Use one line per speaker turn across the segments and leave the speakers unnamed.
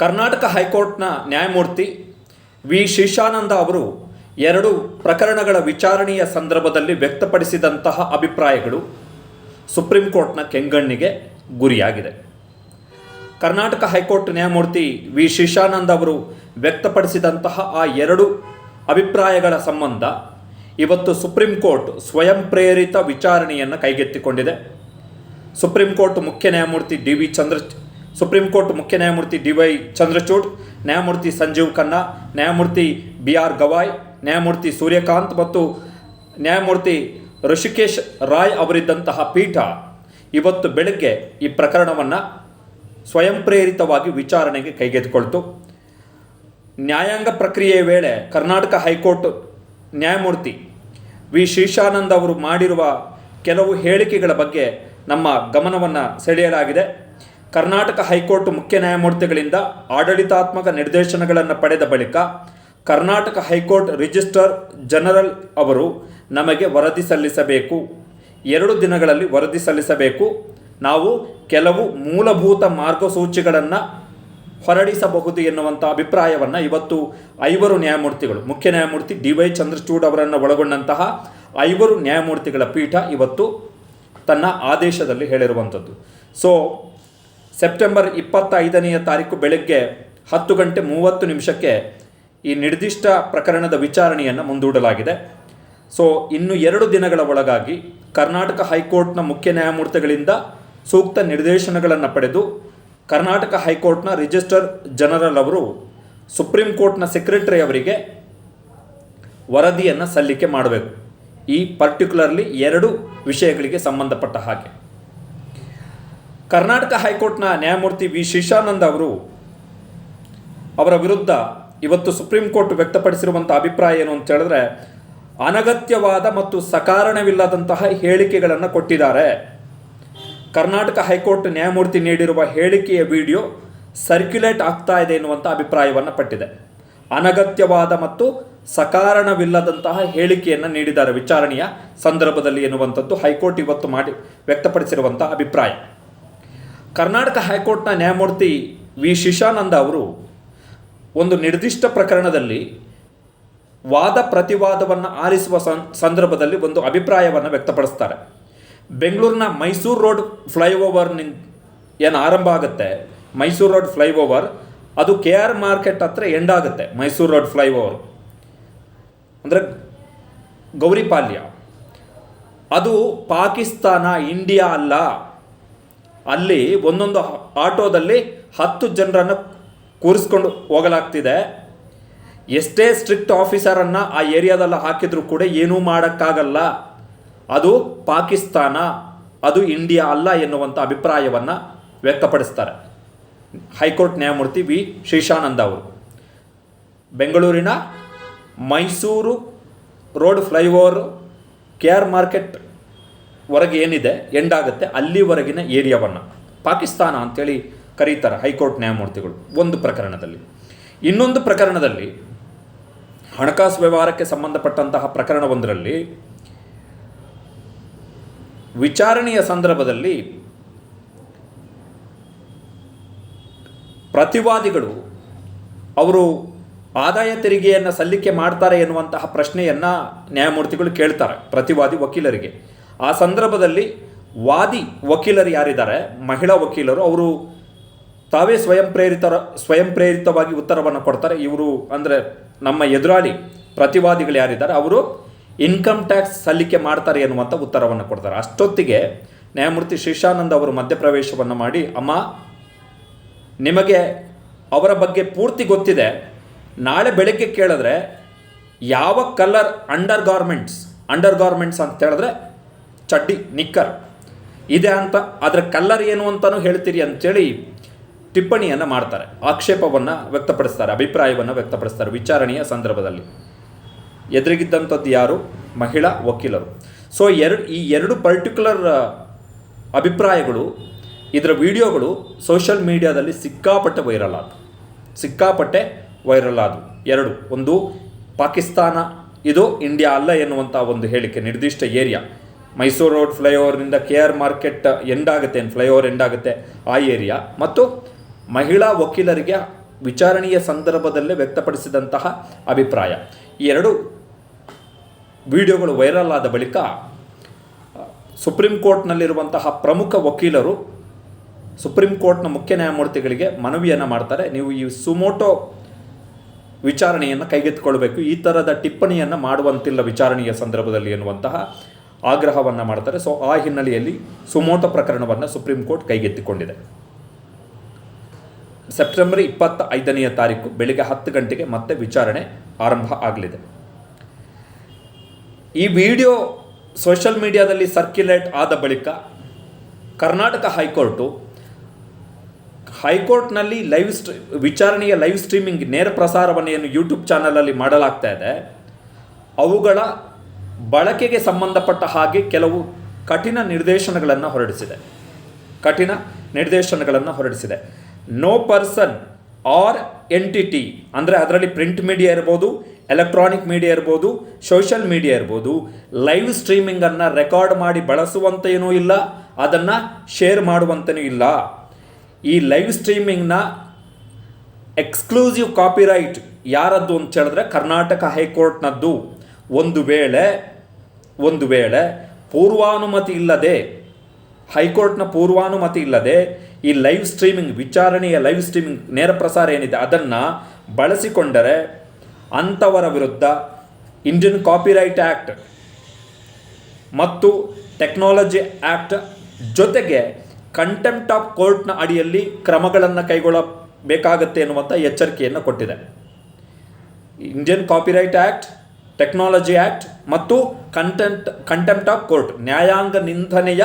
ಕರ್ನಾಟಕ ಹೈಕೋರ್ಟ್ನ ನ್ಯಾಯಮೂರ್ತಿ ವಿ. ಶೇಷಾನಂದ ಅವರು ಎರಡು ಪ್ರಕರಣಗಳ ವಿಚಾರಣೆಯ ಸಂದರ್ಭದಲ್ಲಿ ವ್ಯಕ್ತಪಡಿಸಿದಂತಹ ಅಭಿಪ್ರಾಯಗಳು ಸುಪ್ರೀಂ ಕೋರ್ಟ್ನ ಕೆಂಗಣ್ಣಿಗೆ ಗುರಿಯಾಗಿದೆ. ಕರ್ನಾಟಕ ಹೈಕೋರ್ಟ್ ನ್ಯಾಯಮೂರ್ತಿ ವಿ. ಶೇಷಾನಂದ ಅವರು ವ್ಯಕ್ತಪಡಿಸಿದಂತಹ ಆ ಎರಡು ಅಭಿಪ್ರಾಯಗಳ ಸಂಬಂಧ ಇವತ್ತು ಸುಪ್ರೀಂ ಕೋರ್ಟ್ ಸ್ವಯಂ ಪ್ರೇರಿತ ವಿಚಾರಣೆಯನ್ನು ಕೈಗೆತ್ತಿಕೊಂಡಿದೆ. ಸುಪ್ರೀಂ ಕೋರ್ಟ್ ಮುಖ್ಯ ನ್ಯಾಯಮೂರ್ತಿ D. V. Chandra Supreme Court ಮುಖ್ಯ ನ್ಯಾಯಮೂರ್ತಿ ಡಿ ವೈ ಚಂದ್ರಚೂಡ್, ನ್ಯಾಯಮೂರ್ತಿ ಸಂಜೀವ್ ಖನ್ನಾ, ನ್ಯಾಯಮೂರ್ತಿ ಬಿ ಆರ್ ಗವಾಯ್, ನ್ಯಾಯಮೂರ್ತಿ ಸೂರ್ಯಕಾಂತ್ ಮತ್ತು ನ್ಯಾಯಮೂರ್ತಿ ಋಷಿಕೇಶ್ ರಾಯ್ ಅವರಿದ್ದಂತಹ ಪೀಠ ಇವತ್ತು ಬೆಳಗ್ಗೆ ಈ ಪ್ರಕರಣವನ್ನು ಸ್ವಯಂ ಪ್ರೇರಿತವಾಗಿ ವಿಚಾರಣೆಗೆ ಕೈಗೆತ್ತಿಕೊಳ್ತು. ನ್ಯಾಯಾಂಗ ಪ್ರಕ್ರಿಯೆಯ ವೇಳೆ ಕರ್ನಾಟಕ ಹೈಕೋರ್ಟ್ ನ್ಯಾಯಮೂರ್ತಿ ವಿ ಶ್ರೀಶಾನಂದ್ ಅವರು ಮಾಡಿರುವ ಕೆಲವು ಹೇಳಿಕೆಗಳ ಬಗ್ಗೆ ನಮ್ಮ ಗಮನವನ್ನು ಸೆಳೆಯಲಾಗಿದೆ. ಕರ್ನಾಟಕ ಹೈಕೋರ್ಟ್ ಮುಖ್ಯ ನ್ಯಾಯಮೂರ್ತಿಗಳಿಂದ ಆಡಳಿತಾತ್ಮಕ ನಿರ್ದೇಶನಗಳನ್ನು ಪಡೆದ ಬಳಿಕ ಕರ್ನಾಟಕ ಹೈಕೋರ್ಟ್ ರಿಜಿಸ್ಟ್ರಾರ್ ಜನರಲ್ ಅವರು ನಮಗೆ ವರದಿ ಸಲ್ಲಿಸಬೇಕು. ಎರಡು ದಿನಗಳಲ್ಲಿ ವರದಿ ಸಲ್ಲಿಸಬೇಕು. ನಾವು ಕೆಲವು ಮೂಲಭೂತ ಮಾರ್ಗಸೂಚಿಗಳನ್ನು ಹೊರಡಿಸಬಹುದು ಎನ್ನುವಂಥ ಅಭಿಪ್ರಾಯವನ್ನು ಇವತ್ತು ಐವರು ನ್ಯಾಯಮೂರ್ತಿಗಳು, ಮುಖ್ಯ ನ್ಯಾಯಮೂರ್ತಿ ಡಿ ವೈ ಚಂದ್ರಚೂಡ್ ಅವರನ್ನು ಒಳಗೊಂಡಂತಹ ಐವರು ನ್ಯಾಯಮೂರ್ತಿಗಳ ಪೀಠ ಇವತ್ತು ತನ್ನ ಆದೇಶದಲ್ಲಿ ಹೇಳಿರುವಂಥದ್ದು ಸೊ ಸೆಪ್ಟೆಂಬರ್ ಇಪ್ಪತ್ತೈದನೆಯ ತಾರೀಕು ಬೆಳಗ್ಗೆ ಹತ್ತು ಗಂಟೆ ಮೂವತ್ತು ನಿಮಿಷಕ್ಕೆ ಈ ನಿರ್ದಿಷ್ಟ ಪ್ರಕರಣದ ವಿಚಾರಣೆಯನ್ನು ಮುಂದೂಡಲಾಗಿದೆ. ಸೊ ಇನ್ನು ಎರಡು ದಿನಗಳ ಒಳಗಾಗಿ ಕರ್ನಾಟಕ ಹೈಕೋರ್ಟ್ನ ಮುಖ್ಯ ನ್ಯಾಯಮೂರ್ತಿಗಳಿಂದ ಸೂಕ್ತ ನಿರ್ದೇಶನಗಳನ್ನು ಪಡೆದು ಕರ್ನಾಟಕ ಹೈಕೋರ್ಟ್ನ ರಿಜಿಸ್ಟರ್ ಜನರಲ್ ಅವರು ಸುಪ್ರೀಂ ಕೋರ್ಟ್ನ ಸೆಕ್ರೆಟರಿ ಅವರಿಗೆ ವರದಿಯನ್ನು ಸಲ್ಲಿಕೆ ಮಾಡಬೇಕು. ಈ ಪರ್ಟಿಕ್ಯುಲರ್ಲಿ ಎರಡು ವಿಷಯಗಳಿಗೆ ಸಂಬಂಧಪಟ್ಟ ಹಾಗೆ. ಕರ್ನಾಟಕ ಹೈಕೋರ್ಟ್ನ ನ್ಯಾಯಮೂರ್ತಿ ವಿ. ಶೇಷಾನಂದ ಅವರು ಅವರ ವಿರುದ್ಧ ಇವತ್ತು ಸುಪ್ರೀಂ ಕೋರ್ಟ್ ವ್ಯಕ್ತಪಡಿಸಿರುವಂಥ ಅಭಿಪ್ರಾಯ ಏನು ಅಂತ ಹೇಳಿದ್ರೆ, ಅನಗತ್ಯವಾದ ಮತ್ತು ಸಕಾರಣವಿಲ್ಲದಂತಹ ಹೇಳಿಕೆಗಳನ್ನು ಕೊಟ್ಟಿದ್ದಾರೆ. ಕರ್ನಾಟಕ ಹೈಕೋರ್ಟ್ ನ್ಯಾಯಮೂರ್ತಿ ನೀಡಿರುವ ಹೇಳಿಕೆಯ ವಿಡಿಯೋ ಸರ್ಕ್ಯುಲೇಟ್ ಆಗ್ತಾ ಇದೆ ಎನ್ನುವಂಥ ಅಭಿಪ್ರಾಯವನ್ನು ಪಟ್ಟಿದೆ. ಅನಗತ್ಯವಾದ ಮತ್ತು ಸಕಾರಣವಿಲ್ಲದಂತಹ ಹೇಳಿಕೆಯನ್ನು ನೀಡಿದ್ದಾರೆ ವಿಚಾರಣೆಯ ಸಂದರ್ಭದಲ್ಲಿ ಎನ್ನುವಂಥದ್ದು ಹೈಕೋರ್ಟ್ ಇವತ್ತು ಮಾಡಿ ವ್ಯಕ್ತಪಡಿಸಿರುವಂಥ ಅಭಿಪ್ರಾಯ. ಕರ್ನಾಟಕ ಹೈಕೋರ್ಟ್ನ ನ್ಯಾಯಮೂರ್ತಿ ವಿ. ಶಿಶಾನಂದ ಅವರು ಒಂದು ನಿರ್ದಿಷ್ಟ ಪ್ರಕರಣದಲ್ಲಿ ವಾದ ಪ್ರತಿವಾದವನ್ನು ಆಲಿಸುವ ಸಂದರ್ಭದಲ್ಲಿ ಒಂದು ಅಭಿಪ್ರಾಯವನ್ನು ವ್ಯಕ್ತಪಡಿಸ್ತಾರೆ. ಬೆಂಗಳೂರಿನ ಮೈಸೂರು ರೋಡ್ ಫ್ಲೈಓವರ್ನಿಂದ ಏನು ಆರಂಭ ಆಗುತ್ತೆ? ಮೈಸೂರು ರೋಡ್ ಫ್ಲೈಓವರ್, ಅದು ಕೆ ಆರ್ ಮಾರ್ಕೆಟ್ ಹತ್ರ ಎಂಡ್ ಆಗುತ್ತೆ, ಮೈಸೂರು ರೋಡ್ ಫ್ಲೈಓವರ್. ಅಂದರೆ ಗೌರಿಪಾಲ್ಯ ಅದು ಪಾಕಿಸ್ತಾನ, ಇಂಡಿಯಾ ಅಲ್ಲ. ಅಲ್ಲಿ ಒಂದೊಂದು ಆಟೋದಲ್ಲಿ ಹತ್ತು ಜನರನ್ನು ಕೂರಿಸ್ಕೊಂಡು ಹೋಗಲಾಗ್ತಿದೆ. ಎಷ್ಟೇ ಸ್ಟ್ರಿಕ್ಟ್ ಆಫೀಸರನ್ನು ಆ ಏರಿಯಾದಲ್ಲಿ ಹಾಕಿದರೂ ಕೂಡ ಏನೂ ಮಾಡೋಕ್ಕಾಗಲ್ಲ. ಅದು ಪಾಕಿಸ್ತಾನ, ಅದು ಇಂಡಿಯಾ ಅಲ್ಲ ಎನ್ನುವಂಥ ಅಭಿಪ್ರಾಯವನ್ನು ವ್ಯಕ್ತಪಡಿಸ್ತಾರೆ. ಹೈಕೋರ್ಟ್ ನ್ಯಾಯಮೂರ್ತಿ ವಿ. ಶೇಷಾನಂದ ಅವರು. ಬೆಂಗಳೂರಿನ Mysuru road flyover K R market ಹೊರಗೆ ಏನಿದೆ ಎಂಡ್ ಆಗುತ್ತೆ ಅಲ್ಲಿವರೆಗಿನ ಏರಿಯಾವನ್ನು ಪಾಕಿಸ್ತಾನ ಅಂತೇಳಿ ಕರೀತಾರೆ ಹೈಕೋರ್ಟ್ ನ್ಯಾಯಮೂರ್ತಿಗಳು ಒಂದು ಪ್ರಕರಣದಲ್ಲಿ. ಇನ್ನೊಂದು ಪ್ರಕರಣದಲ್ಲಿ ಹಣಕಾಸು ವ್ಯವಹಾರಕ್ಕೆ ಸಂಬಂಧಪಟ್ಟಂತಹ ಪ್ರಕರಣವೊಂದರಲ್ಲಿ ವಿಚಾರಣೆಯ ಸಂದರ್ಭದಲ್ಲಿ ಪ್ರತಿವಾದಿಗಳು ಅವರು ಆದಾಯ ತೆರಿಗೆಯನ್ನು ಸಲ್ಲಿಕೆ ಮಾಡ್ತಾರೆ ಎನ್ನುವಂತಹ ಪ್ರಶ್ನೆಯನ್ನು ನ್ಯಾಯಮೂರ್ತಿಗಳು ಕೇಳ್ತಾರೆ ಪ್ರತಿವಾದಿ ವಕೀಲರಿಗೆ. ಆ ಸಂದರ್ಭದಲ್ಲಿ ವಾದಿ ವಕೀಲರು ಯಾರಿದ್ದಾರೆ, ಮಹಿಳಾ ವಕೀಲರು, ಅವರು ತಾವೇ ಸ್ವಯಂ ಪ್ರೇರಿತರ, ಸ್ವಯಂ ಪ್ರೇರಿತವಾಗಿ ಉತ್ತರವನ್ನು ಕೊಡ್ತಾರೆ. ಇವರು ಅಂದರೆ ನಮ್ಮ ಎದುರಾಳಿ ಪ್ರತಿವಾದಿಗಳು ಯಾರಿದ್ದಾರೆ, ಅವರು ಇನ್ಕಮ್ ಟ್ಯಾಕ್ಸ್ ಸಲ್ಲಿಕೆ ಮಾಡ್ತಾರೆ ಎನ್ನುವಂಥ ಉತ್ತರವನ್ನು ಕೊಡ್ತಾರೆ. ಅಷ್ಟೊತ್ತಿಗೆ ನ್ಯಾಯಮೂರ್ತಿ ಶಿಶಾನಂದ ಅವರು ಮಧ್ಯಪ್ರವೇಶವನ್ನು ಮಾಡಿ, ಅಮ್ಮ, ನಿಮಗೆ ಅವರ ಬಗ್ಗೆ ಪೂರ್ತಿ ಗೊತ್ತಿದೆ. ನಾಳೆ ಬೆಳಗ್ಗೆ ಕೇಳಿದ್ರೆ ಯಾವ colour under garments under garments ಅಂತ ಹೇಳಿದ್ರೆ ಚಡ್ಡಿ, ನಿಕ್ಕರ್. ಇದೆ ಅಂತ ಅದರ ಕಲ್ಲರ್ ಏನು ಅಂತಲೂ ಹೇಳ್ತೀರಿ ಅಂತೇಳಿ ಟಿಪ್ಪಣಿಯನ್ನು ಮಾಡ್ತಾರೆ. ಆಕ್ಷೇಪವನ್ನು ವ್ಯಕ್ತಪಡಿಸ್ತಾರೆ, ಅಭಿಪ್ರಾಯವನ್ನು ವ್ಯಕ್ತಪಡಿಸ್ತಾರೆ ವಿಚಾರಣೆಯ ಸಂದರ್ಭದಲ್ಲಿ. ಎದುರಿಗಿದ್ದಂಥದ್ದು ಯಾರು? ಮಹಿಳಾ ವಕೀಲರು. ಸೊ ಎರಡು ಈ ಎರಡು ಪರ್ಟಿಕ್ಯುಲರ್ ಅಭಿಪ್ರಾಯಗಳು, ಇದರ ವಿಡಿಯೋಗಳು ಸೋಷಿಯಲ್ ಮೀಡಿಯಾದಲ್ಲಿ ಸಿಕ್ಕಾಪಟ್ಟೆ ವೈರಲ್ ಆದವು. ಸಿಕ್ಕಾಪಟ್ಟೆ ವೈರಲ್ ಆದವು. ಎರಡು, ಒಂದು ಪಾಕಿಸ್ತಾನ, ಇದು ಇಂಡಿಯಾ ಅಲ್ಲ ಎನ್ನುವಂಥ ಒಂದು ಹೇಳಿಕೆ, ನಿರ್ದಿಷ್ಟ ಏರಿಯಾ. ಮೈಸೂರು ರೋಡ್ ಫ್ಲೈಓವರ್ನಿಂದ ಕೆ ಆರ್ ಮಾರ್ಕೆಟ್ ಎಂಡ್ ಆಗುತ್ತೆ ಏನು ಫ್ಲೈಓವರ್ ಎಂಡ್ ಆಗುತ್ತೆ ಆ ಏರಿಯಾ. ಮತ್ತು ಮಹಿಳಾ ವಕೀಲರಿಗೆ ವಿಚಾರಣೆಯ ಸಂದರ್ಭದಲ್ಲೇ ವ್ಯಕ್ತಪಡಿಸಿದಂತಹ ಅಭಿಪ್ರಾಯ. ಈ ಎರಡು ವಿಡಿಯೋಗಳು ವೈರಲ್ ಆದ ಬಳಿಕ, ಸುಪ್ರೀಂ ಕೋರ್ಟ್ನಲ್ಲಿರುವಂತಹ ಪ್ರಮುಖ ವಕೀಲರು ಸುಪ್ರೀಂ ಕೋರ್ಟ್ನ ಮುಖ್ಯ ನ್ಯಾಯಮೂರ್ತಿಗಳಿಗೆ ಮನವಿಯನ್ನು ಮಾಡ್ತಾರೆ. ನೀವು ಈ ಸುಮೋಟೋ ವಿಚಾರಣೆಯನ್ನು ಕೈಗೆತ್ತಿಕೊಳ್ಬೇಕು ಈ ಥರದ ಟಿಪ್ಪಣಿಯನ್ನು ಮಾಡುವಂತಿಲ್ಲ ವಿಚಾರಣೆಯ ಸಂದರ್ಭದಲ್ಲಿ ಎನ್ನುವಂತಹ ಆಗ್ರಹವನ್ನು ಮಾಡ್ತಾರೆ. ಸೊ ಆ ಹಿನ್ನೆಲೆಯಲ್ಲಿ ಸುಮೋತ ಪ್ರಕರಣವನ್ನು ಸುಪ್ರೀಂ ಕೋರ್ಟ್ ಕೈಗೆತ್ತಿಕೊಂಡಿದೆ. ಸೆಪ್ಟೆಂಬರ್ ಇಪ್ಪತ್ತ ಐದನೆಯ ತಾರೀಕು ಬೆಳಿಗ್ಗೆ ಹತ್ತು ಗಂಟೆಗೆ ಮತ್ತೆ ವಿಚಾರಣೆ ಆರಂಭ ಆಗಲಿದೆ. ಈ ವಿಡಿಯೋ ಸೋಷಿಯಲ್ ಮೀಡಿಯಾದಲ್ಲಿ ಸರ್ಕ್ಯುಲೇಟ್ ಆದ ಬಳಿಕ ಕರ್ನಾಟಕ ಹೈಕೋರ್ಟು ಹೈಕೋರ್ಟ್ನಲ್ಲಿ ಲೈವ್ ಸ್ಟ್ರೀ, ವಿಚಾರಣೆಯ ಲೈವ್ ಸ್ಟ್ರೀಮಿಂಗ್ ನೇರ ಪ್ರಸಾರವನ್ನು ಏನು ಯೂಟ್ಯೂಬ್ ಚಾನಲಲ್ಲಿ ಮಾಡಲಾಗ್ತಾ ಇದೆ. ಅವುಗಳ ಬಳಕೆಗೆ ಸಂಬಂಧಪಟ್ಟ ಹಾಗೆ ಕೆಲವು ಕಠಿಣ ನಿರ್ದೇಶನಗಳನ್ನು ಹೊರಡಿಸಿದೆ. ಕಠಿಣ ನಿರ್ದೇಶನಗಳನ್ನು ಹೊರಡಿಸಿದೆ. ನೋ ಪರ್ಸನ್ ಆರ್ ಎಂಟಿಟಿ ಅಂದರೆ ಅದರಲ್ಲಿ ಪ್ರಿಂಟ್ ಮೀಡಿಯಾ ಇರ್ಬೋದು ಎಲೆಕ್ಟ್ರಾನಿಕ್ ಮೀಡಿಯಾ ಇರ್ಬೋದು ಸೋಷಲ್ ಮೀಡಿಯಾ ಇರ್ಬೋದು ಲೈವ್ ಸ್ಟ್ರೀಮಿಂಗನ್ನು ರೆಕಾರ್ಡ್ ಮಾಡಿ ಬಳಸುವಂತೆಯೂ ಇಲ್ಲ, ಅದನ್ನು ಶೇರ್ ಮಾಡುವಂತೆಯೂ ಇಲ್ಲ. ಈ ಲೈವ್ ಸ್ಟ್ರೀಮಿಂಗ್ನ ಎಕ್ಸ್ಕ್ಲೂಸಿವ್ ಕಾಪಿರೈಟ್ ಯಾರದ್ದು ಅಂತ ಹೇಳಿದ್ರೆ ಕರ್ನಾಟಕ ಹೈಕೋರ್ಟ್ನದ್ದು. ಒಂದು ವೇಳೆ ಒಂದು ವೇಳೆ ಪೂರ್ವಾನುಮತಿ ಇಲ್ಲದೆ, ಹೈಕೋರ್ಟ್ನ ಪೂರ್ವಾನುಮತಿ ಇಲ್ಲದೆ ಈ ಲೈವ್ ಸ್ಟ್ರೀಮಿಂಗ್, ವಿಚಾರಣೆಯ ಲೈವ್ ಸ್ಟ್ರೀಮಿಂಗ್ ನೇರ ಪ್ರಸಾರ ಏನಿದೆ, ಅದನ್ನು ಬಳಸಿಕೊಂಡರೆ ಅಂಥವರ ವಿರುದ್ಧ ಇಂಡಿಯನ್ ಕಾಪಿರೈಟ್ ಆ್ಯಕ್ಟ್ ಮತ್ತು ಟೆಕ್ನಾಲಜಿ ಆ್ಯಕ್ಟ್ ಜೊತೆಗೆ ಕಂಟೆಂಪ್ಟ್ ಆಫ್ ಕೋರ್ಟ್ನ ಅಡಿಯಲ್ಲಿ ಕ್ರಮಗಳನ್ನು ಕೈಗೊಳ್ಳಬೇಕಾಗತ್ತೆ ಎನ್ನುವಂಥ ಎಚ್ಚರಿಕೆಯನ್ನು ಕೊಟ್ಟಿದೆ. Indian copyright act technology act ಮತ್ತು ಕಂಟೆಂಟ್, ಕಂಟೆಂಪ್ಟ್ ಆಫ್ ಕೋರ್ಟ್, ನ್ಯಾಯಾಂಗ ನಿಂದನೆಯ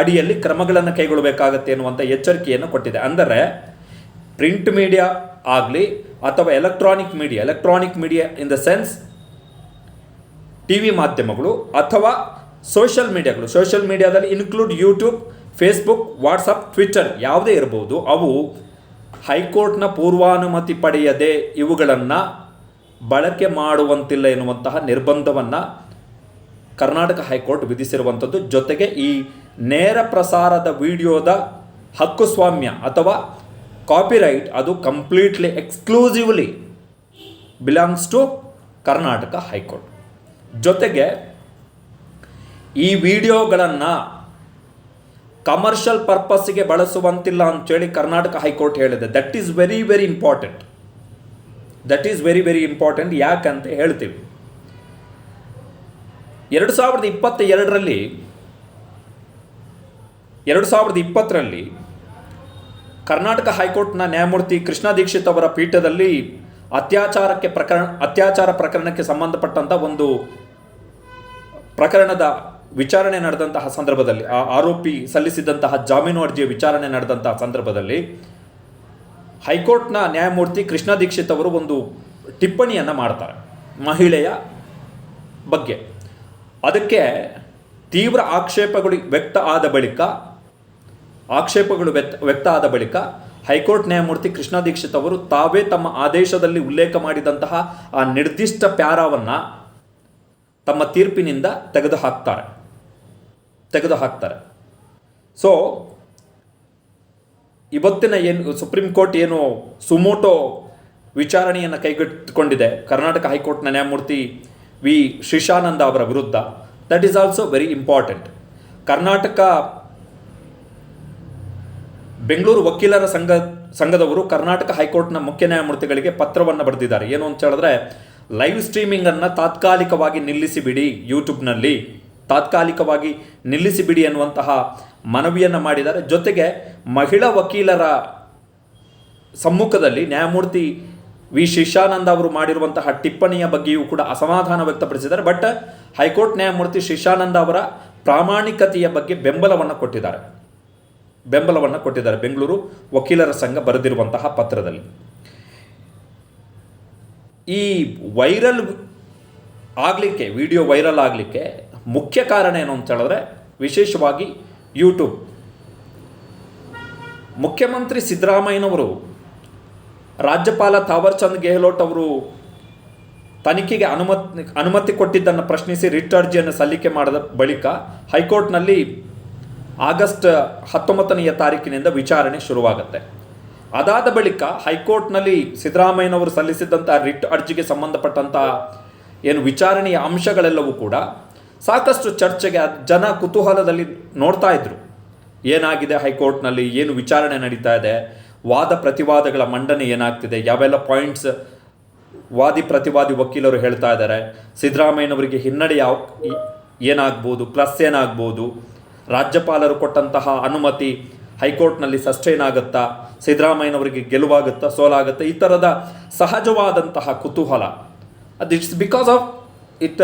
ಅಡಿಯಲ್ಲಿ ಕ್ರಮಗಳನ್ನು ಕೈಗೊಳ್ಳಬೇಕಾಗತ್ತೆ ಎನ್ನುವಂಥ ಎಚ್ಚರಿಕೆಯನ್ನು ಕೊಟ್ಟಿದೆ. ಅಂದರೆ, ಪ್ರಿಂಟ್ ಮೀಡಿಯಾ ಆಗಲಿ ಅಥವಾ electronic media electronic media in the sense T V ಮಾಧ್ಯಮಗಳು ಅಥವಾ ಸೋಷಿಯಲ್ ಮೀಡಿಯಾಗಳು. ಸೋಷಿಯಲ್ ಮೀಡಿಯಾದಲ್ಲಿ include YouTube, Facebook, WhatsApp Twitter ಯಾವುದೇ ಇರಬಹುದು ಅವು ಹೈಕೋರ್ಟ್ನ ಪೂರ್ವಾನುಮತಿ ಪಡೆಯದೆ ಇವುಗಳನ್ನು ಬಳಕೆ ಮಾಡುವಂತಿಲ್ಲ ಎನ್ನುವಂತಹ ನಿರ್ಬಂಧವನ್ನು ಕರ್ನಾಟಕ ಹೈಕೋರ್ಟ್ ವಿಧಿಸಿರುವಂಥದ್ದು ಜೊತೆಗೆ ಈ ನೇರ ಪ್ರಸಾರದ ವಿಡಿಯೋದ ಹಕ್ಕುಸ್ವಾಮ್ಯ ಅಥವಾ ಕಾಪಿರೈಟ್ ಅದು completely exclusively belongs to Karnataka high court. ಜೊತೆಗೆ ಈ ವಿಡಿಯೋಗಳನ್ನು ಕಮರ್ಷಿಯಲ್ ಪರ್ಪಸ್ಸಿಗೆ ಬಳಸುವಂತಿಲ್ಲ ಅಂತೇಳಿ ಕರ್ನಾಟಕ ಹೈಕೋರ್ಟ್ ಹೇಳಿದೆ. That is very very important that is very very important ಯಾಕಂತ ಹೇಳ್ತೀವಿ. ಎರಡು ಸಾವಿರದ ಇಪ್ಪತ್ತ ಎರಡರಲ್ಲಿ ಎರಡು ಸಾವಿರದ ಇಪ್ಪತ್ತರಲ್ಲಿ ಕರ್ನಾಟಕ ಹೈಕೋರ್ಟ್ನ ನ್ಯಾಯಮೂರ್ತಿ ಕೃಷ್ಣ ದೀಕ್ಷಿತ್ ಅವರ ಪೀಠದಲ್ಲಿ ಅತ್ಯಾಚಾರಕ್ಕೆ ಪ್ರಕರಣ, ಅತ್ಯಾಚಾರ ಪ್ರಕರಣಕ್ಕೆ ಸಂಬಂಧಪಟ್ಟಂಥ ಒಂದು ಪ್ರಕರಣದ ವಿಚಾರಣೆ ನಡೆದಂತಹ ಸಂದರ್ಭದಲ್ಲಿ, ಆ ಆರೋಪಿ ಸಲ್ಲಿಸಿದಂತಹ ಜಾಮೀನು ಅರ್ಜಿಯ ವಿಚಾರಣೆ ನಡೆದಂತಹ ಸಂದರ್ಭದಲ್ಲಿ ಹೈಕೋರ್ಟ್ನ ನ್ಯಾಯಮೂರ್ತಿ ಕೃಷ್ಣ ದೀಕ್ಷಿತ್ ಅವರು ಒಂದು ಟಿಪ್ಪಣಿಯನ್ನು ಮಾಡ್ತಾರೆ ಮಹಿಳೆಯ ಬಗ್ಗೆ. ಅದಕ್ಕೆ ತೀವ್ರ ಆಕ್ಷೇಪಗಳು ವ್ಯಕ್ತ ಆದ ಬಳಿಕ, ಆಕ್ಷೇಪಗಳು ವ್ಯಕ್ತ ವ್ಯಕ್ತ ಆದ ಬಳಿಕ ಹೈಕೋರ್ಟ್ ನ್ಯಾಯಮೂರ್ತಿ ಕೃಷ್ಣ ದೀಕ್ಷಿತ್ ಅವರು ತಾವೇ ತಮ್ಮ ಆದೇಶದಲ್ಲಿ ಉಲ್ಲೇಖ ಮಾಡಿದಂತಹ ಆ ನಿರ್ದಿಷ್ಟ ಪ್ಯಾರಾವನ್ನು ತಮ್ಮ ತೀರ್ಪಿನಿಂದ ತೆಗೆದು ಹಾಕ್ತಾರೆ ತೆಗೆದು ಹಾಕ್ತಾರೆ ಸೊ ಇವತ್ತಿನ ಏನು ಸುಪ್ರೀಂ ಕೋರ್ಟ್ ಏನು ಸುಮೋಟೋ ವಿಚಾರಣೆಯನ್ನು ಕೈಗೆತ್ತಿಕೊಂಡಿದೆ. ಕರ್ನಾಟಕ ಹೈಕೋರ್ಟ್ನ ನ್ಯಾಯಮೂರ್ತಿ ವಿ. ಶ್ರೀಶಾನಂದ ಅವರ ವಿರುದ್ಧ. That is also very important Karnataka Bengaluru ವಕೀಲರ ಸಂಘ, ಸಂಘದವರು ಕರ್ನಾಟಕ ಹೈಕೋರ್ಟ್ನ ಮುಖ್ಯ ನ್ಯಾಯಮೂರ್ತಿಗಳಿಗೆ ಪತ್ರವನ್ನು ಬರೆದಿದ್ದಾರೆ. ಏನು ಅಂತ ಹೇಳಿದ್ರೆ ಲೈವ್ ಸ್ಟ್ರೀಮಿಂಗನ್ನು ತಾತ್ಕಾಲಿಕವಾಗಿ ನಿಲ್ಲಿಸಿಬಿಡಿ ಯೂಟ್ಯೂಬ್ನಲ್ಲಿ ತಾತ್ಕಾಲಿಕವಾಗಿ ನಿಲ್ಲಿಸಿಬಿಡಿ ಎನ್ನುವಂತಹ ಮನವಿಯನ್ನು ಮಾಡಿದ್ದಾರೆ. ಜೊತೆಗೆ ಮಹಿಳಾ ವಕೀಲರ ಸಮ್ಮುಖದಲ್ಲಿ ನ್ಯಾಯಮೂರ್ತಿ ವಿ. ಶಿಶಾನಂದ ಅವರು ಮಾಡಿರುವಂತಹ ಟಿಪ್ಪಣಿಯ ಬಗ್ಗೆಯೂ ಕೂಡ ಅಸಮಾಧಾನ ವ್ಯಕ್ತಪಡಿಸಿದ್ದಾರೆ. ಬಟ್ ಹೈಕೋರ್ಟ್ ನ್ಯಾಯಮೂರ್ತಿ ಶಿಶಾನಂದ ಅವರ ಪ್ರಾಮಾಣಿಕತೆಯ ಬಗ್ಗೆ ಬೆಂಬಲವನ್ನು ಕೊಟ್ಟಿದ್ದಾರೆ. ಬೆಂಬಲವನ್ನು ಕೊಟ್ಟಿದ್ದಾರೆ ಬೆಂಗಳೂರು ವಕೀಲರ ಸಂಘ ಬರೆದಿರುವಂತಹ ಪತ್ರದಲ್ಲಿ. ಈ ವೈರಲ್ ಆಗಲಿಕ್ಕೆ, ವಿಡಿಯೋ ವೈರಲ್ ಆಗಲಿಕ್ಕೆ ಮುಖ್ಯ ಕಾರಣ ಏನು ಅಂತ ಹೇಳಿದ್ರೆ ವಿಶೇಷವಾಗಿ ಯೂಟ್ಯೂಬ್ ಮುಖ್ಯಮಂತ್ರಿ ಸಿದ್ದರಾಮಯ್ಯನವರು ರಾಜ್ಯಪಾಲ ಥಾವರ್ಚಂದ್ ಗೆಹ್ಲೋಟ್ ಅವರು ತನಿಖೆಗೆ ಅನುಮತಿ ಅನುಮತಿ ಕೊಟ್ಟಿದ್ದನ್ನು ಪ್ರಶ್ನಿಸಿ ರಿಟ್ ಅರ್ಜಿಯನ್ನು ಸಲ್ಲಿಕೆ ಮಾಡಿದ ಬಳಿಕ ಹೈಕೋರ್ಟ್ನಲ್ಲಿ ಆಗಸ್ಟ್ ಹತ್ತೊಂಬತ್ತನೆಯ ತಾರೀಕಿನಿಂದ ವಿಚಾರಣೆ ಶುರುವಾಗುತ್ತೆ. ಅದಾದ ಬಳಿಕ ಹೈಕೋರ್ಟ್ನಲ್ಲಿ ಸಿದ್ದರಾಮಯ್ಯನವರು ಸಲ್ಲಿಸಿದಂಥ ರಿಟ್ ಅರ್ಜಿಗೆ ಸಂಬಂಧಪಟ್ಟಂಥ ಏನು ವಿಚಾರಣೆಯ ಅಂಶಗಳೆಲ್ಲವೂ ಕೂಡ ಸಾಕಷ್ಟು ಚರ್ಚೆಗೆ ಜನ ಕುತೂಹಲದಲ್ಲಿ ನೋಡ್ತಾ ಇದ್ರು. ಏನಾಗಿದೆ ಹೈಕೋರ್ಟ್ನಲ್ಲಿ? ಏನು ವಿಚಾರಣೆ ನಡೀತಾ ಇದೆ? ವಾದ ಪ್ರತಿವಾದಗಳ ಮಂಡನೆ ಏನಾಗ್ತಿದೆ? ಯಾವೆಲ್ಲ ಪಾಯಿಂಟ್ಸ್ ವಾದಿ ಪ್ರತಿವಾದಿ ವಕೀಲರು ಹೇಳ್ತಾ ಇದ್ದಾರೆ? ಸಿದ್ದರಾಮಯ್ಯನವರಿಗೆ ಹಿನ್ನಡೆ ಯಾವ ಏನಾಗ್ಬೋದು? ಪ್ಲಸ್ ಏನಾಗ್ಬೋದು? ರಾಜ್ಯಪಾಲರು ಕೊಟ್ಟಂತಹ ಅನುಮತಿ ಹೈಕೋರ್ಟ್ನಲ್ಲಿ ಸಸ್ಟೈನ್ ಆಗುತ್ತಾ? ಸಿದ್ದರಾಮಯ್ಯನವರಿಗೆ ಗೆಲುವಾಗುತ್ತಾ? ಸೋಲಾಗುತ್ತಾ? ಈ ಥರದ ಸಹಜವಾದಂತಹ ಕುತೂಹಲ. ಅದು it's because of it